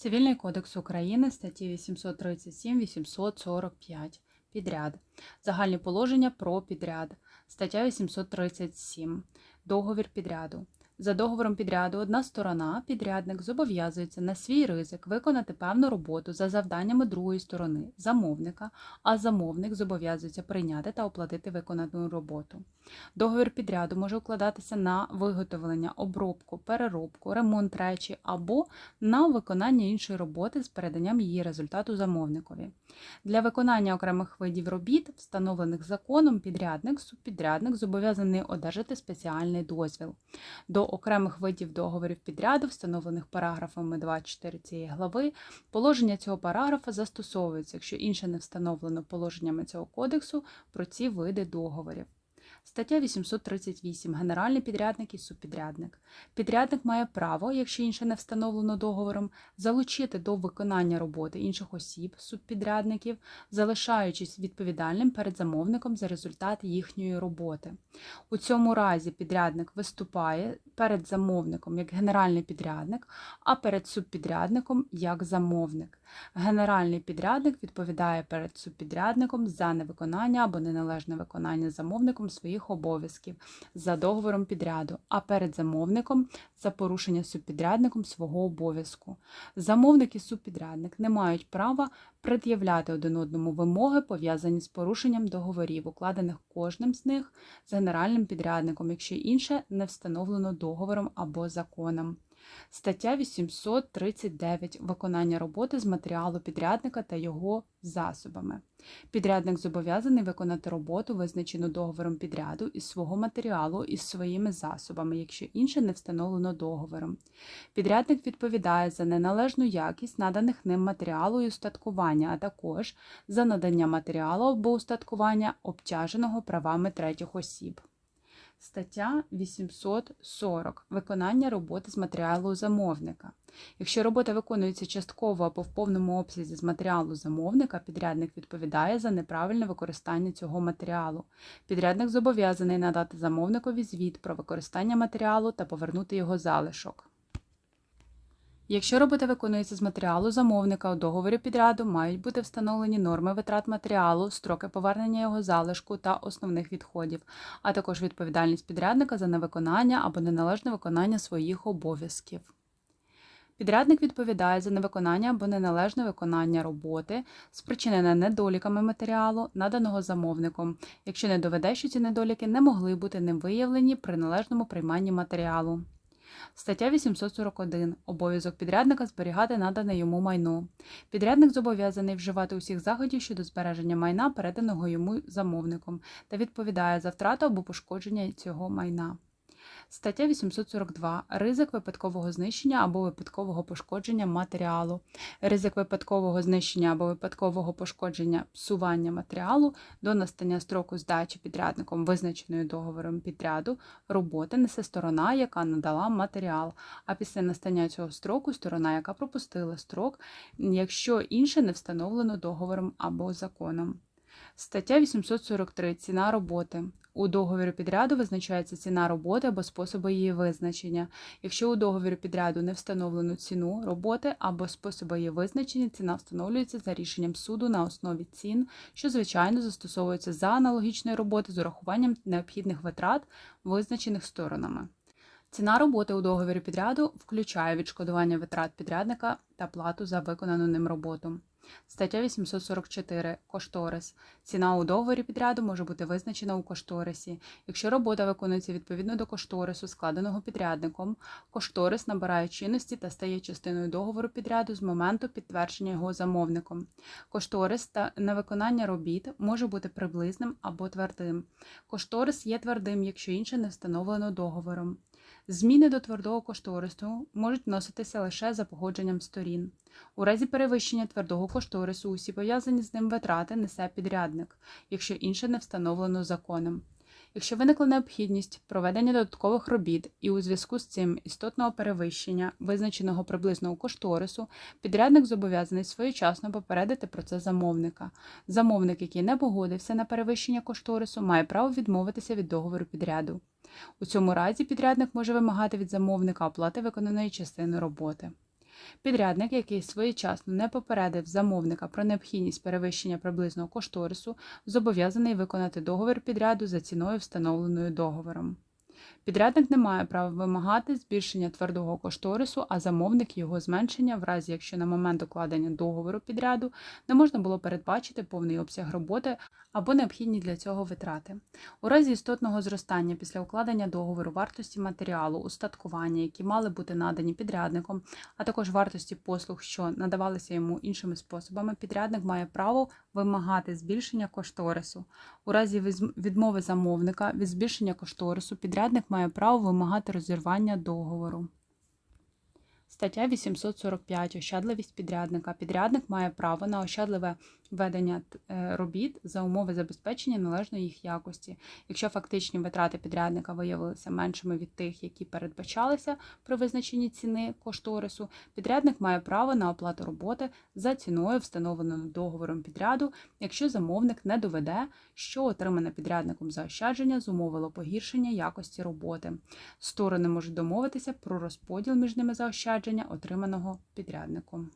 Цивільний кодекс України, статті 837-845. Підряд. Загальні положення про підряд. Стаття 837. Договір підряду. За договором підряду одна сторона, підрядник, зобов'язується на свій ризик виконати певну роботу за завданнями другої сторони, замовника, а замовник зобов'язується прийняти та оплатити виконану роботу. Договір підряду може укладатися на виготовлення, обробку, переробку, ремонт речі або на виконання іншої роботи з переданням її результату замовникові. Для виконання окремих видів робіт, встановлених законом, підрядник, субпідрядник зобов'язаний одержати спеціальний дозвіл. До окремих видів договорів підряду, встановлених параграфами 2-4 цієї глави, положення цього параграфа застосовуються, якщо інше не встановлено положеннями цього кодексу про ці види договорів. Стаття 838. Генеральний підрядник і субпідрядник. Підрядник має право, якщо інше не встановлено договором, залучити до виконання роботи інших осіб, субпідрядників, залишаючись відповідальним перед замовником за результат їхньої роботи. У цьому разі підрядник виступає перед замовником як генеральний підрядник, а перед субпідрядником як замовник. Генеральний підрядник відповідає перед субпідрядником за невиконання або неналежне виконання замовником своїх обов'язків за договором підряду, а перед замовником за порушення субпідрядником свого обов'язку. Замовник і субпідрядник не мають права пред'являти один одному вимоги, пов'язані з порушенням договорів, укладених кожним з них з генеральним підрядником, якщо інше не встановлено договором або законом. Стаття 839. Виконання роботи з матеріалу підрядника та його засобами. Підрядник зобов'язаний виконати роботу, визначену договором підряду, із свого матеріалу із своїми засобами, якщо інше не встановлено договором. Підрядник відповідає за неналежну якість наданих ним матеріалу і устаткування, а також за надання матеріалу або устаткування обтяженого правами третіх осіб. Стаття 840. Виконання роботи з матеріалу замовника. Якщо робота виконується частково або в повному обсязі з матеріалу замовника, підрядник відповідає за неправильне використання цього матеріалу. Підрядник зобов'язаний надати замовникові звіт про використання матеріалу та повернути його залишок. Якщо робота виконується з матеріалу замовника у договорі підряду, мають бути встановлені норми витрат матеріалу, строки повернення його залишку та основних відходів, а також відповідальність підрядника за невиконання або неналежне виконання своїх обов'язків. Підрядник відповідає за невиконання або неналежне виконання роботи, спричинене недоліками матеріалу, наданого замовником, якщо не доведе, що ці недоліки не могли бути ним виявлені при належному прийманні матеріалу. Стаття 841. Обов'язок підрядника зберігати надане йому майно. Підрядник зобов'язаний вживати усіх заходів щодо збереження майна, переданого йому замовником, та відповідає за втрату або пошкодження цього майна. Стаття 842. Ризик випадкового знищення або випадкового пошкодження матеріалу. Ризик випадкового знищення або випадкового пошкодження псування матеріалу до настання строку здачі підрядником, визначеної договором підряду, роботи несе сторона, яка надала матеріал, а після настання цього строку сторона, яка пропустила строк, якщо інше не встановлено договором або законом. Стаття 843. Ціна роботи. У договорі підряду визначається ціна роботи або способи її визначення. Якщо у договорі підряду не встановлено ціну роботи або способи її визначення, ціна встановлюється за рішенням суду на основі цін, що звичайно застосовуються за аналогічної роботи з урахуванням необхідних витрат, визначених сторонами. Ціна роботи у договорі підряду включає відшкодування витрат підрядника та плату за виконану ним роботу. Стаття 844. Кошторис. Ціна у договорі підряду може бути визначена у кошторисі. Якщо робота виконується відповідно до кошторису, складеного підрядником, кошторис набирає чинності та стає частиною договору підряду з моменту підтвердження його замовником. Кошторис та на виконання робіт може бути приблизним або твердим. Кошторис є твердим, якщо інше не встановлено договором. Зміни до твердого кошторису можуть вноситися лише за погодженням сторін. У разі перевищення твердого кошторису усі пов'язані з ним витрати несе підрядник, якщо інше не встановлено законом. Якщо виникла необхідність проведення додаткових робіт і у зв'язку з цим істотного перевищення, визначеного приблизно кошторису, підрядник зобов'язаний своєчасно попередити про це замовника. Замовник, який не погодився на перевищення кошторису, має право відмовитися від договору підряду. У цьому разі підрядник може вимагати від замовника оплати виконаної частини роботи. Підрядник, який своєчасно не попередив замовника про необхідність перевищення приблизного кошторису, зобов'язаний виконати договір підряду за ціною, встановленою договором. Підрядник не має права вимагати збільшення твердого кошторису, а замовник його зменшення, в разі якщо на момент укладення договору підряду не можна було передбачити повний обсяг роботи або необхідні для цього витрати. У разі істотного зростання після укладення договору вартості матеріалу, устаткування, які мали бути надані підрядником, а також вартості послуг, що надавалися йому іншими способами, підрядник має право вимагати збільшення кошторису. У разі відмови замовника від збільшення кошторису підрядник має право вимагати розірвання договору. Стаття 845. Ощадливість підрядника. Підрядник має право на ощадливе ведення е, робіт за умови забезпечення належної їх якості. Якщо фактичні витрати підрядника виявилися меншими від тих, які передбачалися при визначенні ціни кошторису, підрядник має право на оплату роботи за ціною, встановленою договором підряду, якщо замовник не доведе, що отримане підрядником заощадження зумовило погіршення якості роботи. Сторони можуть домовитися про розподіл між ними заощадження, отриманого підрядником.